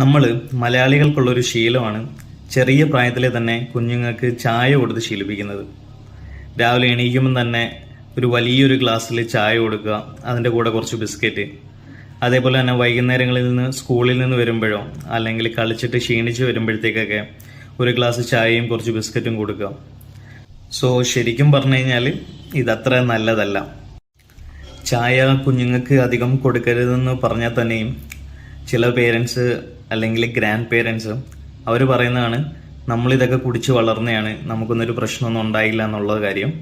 നമ്മൾ മലയാളികൾക്കുള്ളൊരു ശീലമാണ് ചെറിയ പ്രായത്തിലെ തന്നെ കുഞ്ഞുങ്ങൾക്ക് ചായ കൊടുത്ത് ശീലിപ്പിക്കുന്നത്. രാവിലെ എണീക്കുമ്പം തന്നെ ഒരു വലിയൊരു ഗ്ലാസ്സിൽ ചായ കൊടുക്കുക അതിന്റെ കൂടെ കുറച്ച് ബിസ്ക്കറ്റ്. അതേപോലെ തന്നെ വൈകുന്നേരങ്ങളിൽ നിന്ന് സ്കൂളിൽ നിന്ന് വരുമ്പോഴോ അല്ലെങ്കിൽ കളിച്ചിട്ട് ക്ഷീണിച്ച് വരുമ്പോഴത്തേക്കൊക്കെ ഒരു ഗ്ലാസ് ചായയും കുറച്ച് ബിസ്ക്കറ്റും കൊടുക്കുക. സോ ശരിക്കും പറഞ്ഞു കഴിഞ്ഞാൽ ഇതത്ര നല്ലതല്ല. ചായ കുഞ്ഞുങ്ങൾക്ക് അധികം കൊടുക്കരുതെന്ന് പറഞ്ഞാൽ തന്നെയും ചില പേരൻസ് അല്ലെങ്കിൽ ഗ്രാൻഡ് പേരൻസ് അവർ പറയുന്നതാണ് നമ്മളിതൊക്കെ കുടിച്ച് വളർന്നതാണ് നമുക്കൊന്നൊരു പ്രശ്നമൊന്നും ഉണ്ടായില്ല എന്നുള്ള കാര്യം.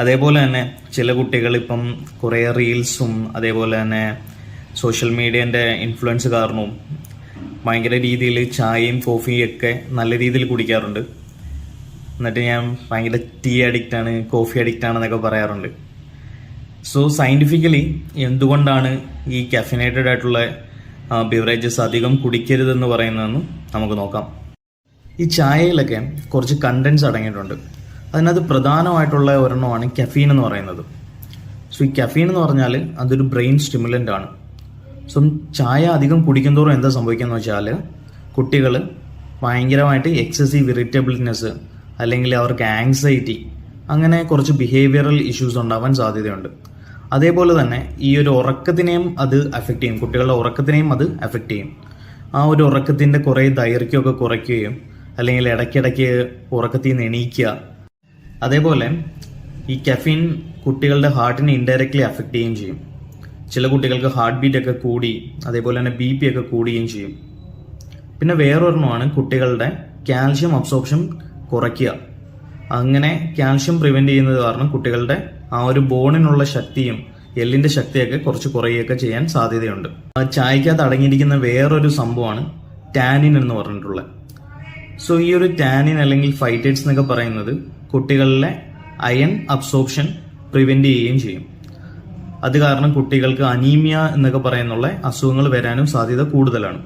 അതേപോലെ തന്നെ ചില കുട്ടികൾ ഇപ്പം കുറേ റീൽസും അതേപോലെ തന്നെ സോഷ്യൽ മീഡിയന്റെ ഇൻഫ്ലുവൻസ് കാരണവും ഭയങ്കര രീതിയിൽ ചായയും കോഫിയും ഒക്കെ നല്ല രീതിയിൽ കുടിക്കാറുണ്ട്. എന്നിട്ട് ഞാൻ ഭയങ്കര ടീ അഡിക്റ്റ് ആണ് കോഫി അഡിക്റ്റ് ആണെന്നൊക്കെ പറയാറുണ്ട്. സോ സയന്റിഫിക്കലി എന്തുകൊണ്ടാണ് ഈ കഫിനേറ്റഡ് ആയിട്ടുള്ള ബിവറേജസ് അധികം കുടിക്കരുതെന്ന് പറയുന്നതെന്ന് നമുക്ക് നോക്കാം. ഈ ചായയിലൊക്കെ കുറച്ച് കണ്ടൻസ് അടങ്ങിയിട്ടുണ്ട്. അതിനകത്ത് പ്രധാനമായിട്ടുള്ള ഒരെണ്ണമാണ് കഫീൻ എന്ന് പറയുന്നത്. സോ ഈ കഫീൻ എന്ന് പറഞ്ഞാൽ അതൊരു ബ്രെയിൻ സ്റ്റിമുലന്റ് ആണ്. സോ ചായ അധികം കുടിക്കുന്തോറും എന്താ സംഭവിക്കുന്നത് വെച്ചാൽ കുട്ടികൾ ഭയങ്കരമായിട്ട് എക്സസീവ് ഇറിറ്റബിൾനെസ് അല്ലെങ്കിൽ അവർക്ക് ആങ്സൈറ്റി അങ്ങനെ കുറച്ച് ബിഹേവിയറൽ ഇഷ്യൂസ് ഉണ്ടാവാൻ സാധ്യതയുണ്ട്. അതേപോലെ തന്നെ ഈ ഒരു ഉറക്കത്തിനെയും അത് അഫക്റ്റ് ചെയ്യും. കുട്ടികളുടെ ഉറക്കത്തിനെയും അത് അഫക്റ്റ് ചെയ്യും. ആ ഒരു ഉറക്കത്തിന്റെ കുറേ ദൈർഘ്യമൊക്കെ കുറയ്ക്കുകയും അല്ലെങ്കിൽ ഇടയ്ക്കിടയ്ക്ക് ഉറക്കത്തിൽ നിന്ന് എണീക്കുക. അതേപോലെ ഈ കഫീൻ കുട്ടികളുടെ ഹാർട്ടിനെ ഇൻഡയറക്റ്റ്ലി അഫക്റ്റ് ചെയ്യുകയും ചെയ്യും. ചില കുട്ടികൾക്ക് ഹാർട്ട് ബീറ്റ് ഒക്കെ കൂടി അതേപോലെ തന്നെ ബി പി ഒക്കെ കൂടുകയും ചെയ്യും. പിന്നെ വേറൊരെണ്ണമാണ് കുട്ടികളുടെ കാൽഷ്യം അബ്സോർപ്ഷൻ കുറയ്ക്കുക. അങ്ങനെ കാൽഷ്യം പ്രിവെന്റ് ചെയ്യുന്നത് കാരണം കുട്ടികളുടെ ആ ഒരു ബോണിനുള്ള ശക്തിയും എല്ലിന്റെ ശക്തിയൊക്കെ കുറച്ച് കുറയുകയൊക്കെ ചെയ്യാൻ സാധ്യതയുണ്ട്. ചായക്കകത്ത് അടങ്ങിയിരിക്കുന്ന വേറൊരു സംഭവമാണ് ടാനിൻ എന്ന് പറഞ്ഞിട്ടുള്ളത്. സോ ഈ ഒരു ടാനിൻ അല്ലെങ്കിൽ ഫൈറ്റേറ്റ്സ് എന്നൊക്കെ പറയുന്നത് കുട്ടികളിലെ അയൺ അബ്സോർപ്ഷൻ പ്രിവെന്റ് ചെയ്യുകയും ചെയ്യും. അത് കാരണം കുട്ടികൾക്ക് അനീമിയ എന്നൊക്കെ പറയുന്നുള്ള അസുഖങ്ങൾ വരാനും സാധ്യത കൂടുതലാണ്.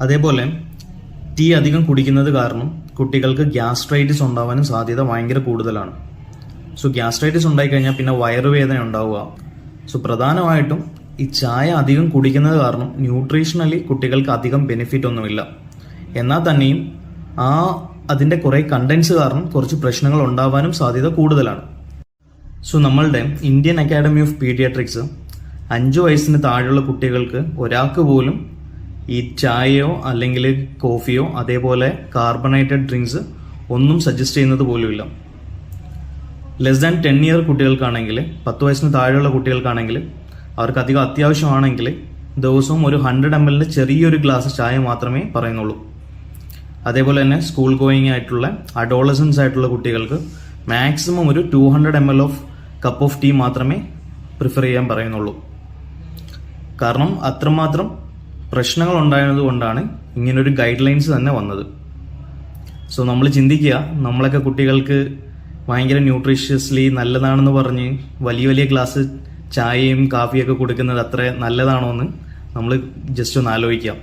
അതേപോലെ ടീ അധികം കുടിക്കുന്നത് കാരണം കുട്ടികൾക്ക് ഗ്യാസ്ട്രൈറ്റിസ് ഉണ്ടാവാനും സാധ്യത ഭയങ്കര കൂടുതലാണ്. സോ ഗ്യാസ്ട്രൈറ്റിസ് ഉണ്ടായിക്കഴിഞ്ഞാൽ പിന്നെ വയറുവേദന ഉണ്ടാവുക. സോ പ്രധാനമായിട്ടും ഈ ചായ അധികം കുടിക്കുന്നത് കാരണം ന്യൂട്രീഷണലി കുട്ടികൾക്ക് അധികം ബെനിഫിറ്റ് ഒന്നുമില്ല. എന്നാൽ തന്നെയും ആ അതിന്റെ കുറേ കണ്ടൻസ് കാരണം കുറച്ച് പ്രശ്നങ്ങൾ ഉണ്ടാവാനും സാധ്യത കൂടുതലാണ്. സോ നമ്മളുടെ ഇന്ത്യൻ അക്കാഡമി ഓഫ് പീഡിയാട്രിക്സ് അഞ്ചു വയസ്സിന് താഴെയുള്ള കുട്ടികൾക്ക് ഒരാൾക്ക് പോലും ഈ ചായയോ അല്ലെങ്കിൽ കോഫിയോ അതേപോലെ കാർബണേറ്റഡ് ഡ്രിങ്ക്സ് ഒന്നും സജസ്റ്റ് ചെയ്യുന്നത് പോലുമില്ല. ലെസ് ദാൻ ടെൻ ഇയർ കുട്ടികൾക്കാണെങ്കിൽ പത്ത് വയസ്സിന് താഴെയുള്ള കുട്ടികൾക്കാണെങ്കിൽ അവർക്ക് അധികം അത്യാവശ്യമാണെങ്കിൽ ദിവസവും ഒരു ഹൺഡ്രഡ് എം എല്ലിന്റെ ചെറിയൊരു ഗ്ലാസ് ചായ മാത്രമേ പറയുന്നുള്ളൂ. അതേപോലെ തന്നെ സ്കൂൾ ഗോയിങ് ആയിട്ടുള്ള അഡോളസൻസ് ആയിട്ടുള്ള കുട്ടികൾക്ക് മാക്സിമം ഒരു two hundred M L of cup of tea മാത്രമേ പ്രിഫർ ചെയ്യാൻ പറയുന്നുള്ളൂ. കാരണം അത്രമാത്രം പ്രശ്നങ്ങൾ ഉണ്ടായത് കൊണ്ടാണ് ഇങ്ങനൊരു ഗൈഡ് ലൈൻസ് തന്നെ വന്നത്. സോ നമ്മൾ ചിന്തിക്കുക നമ്മളൊക്കെ കുട്ടികൾക്ക് ഭയങ്കര ന്യൂട്രീഷ്യസ്ലി നല്ലതാണെന്ന് പറഞ്ഞ് വലിയ വലിയ ഗ്ലാസ് ചായയും കാപ്പിയൊക്കെ കൊടുക്കുന്നത് അത്ര നല്ലതാണോ എന്ന് നമ്മൾ ജസ്റ്റ് ഒന്ന് ആലോചിക്കാം.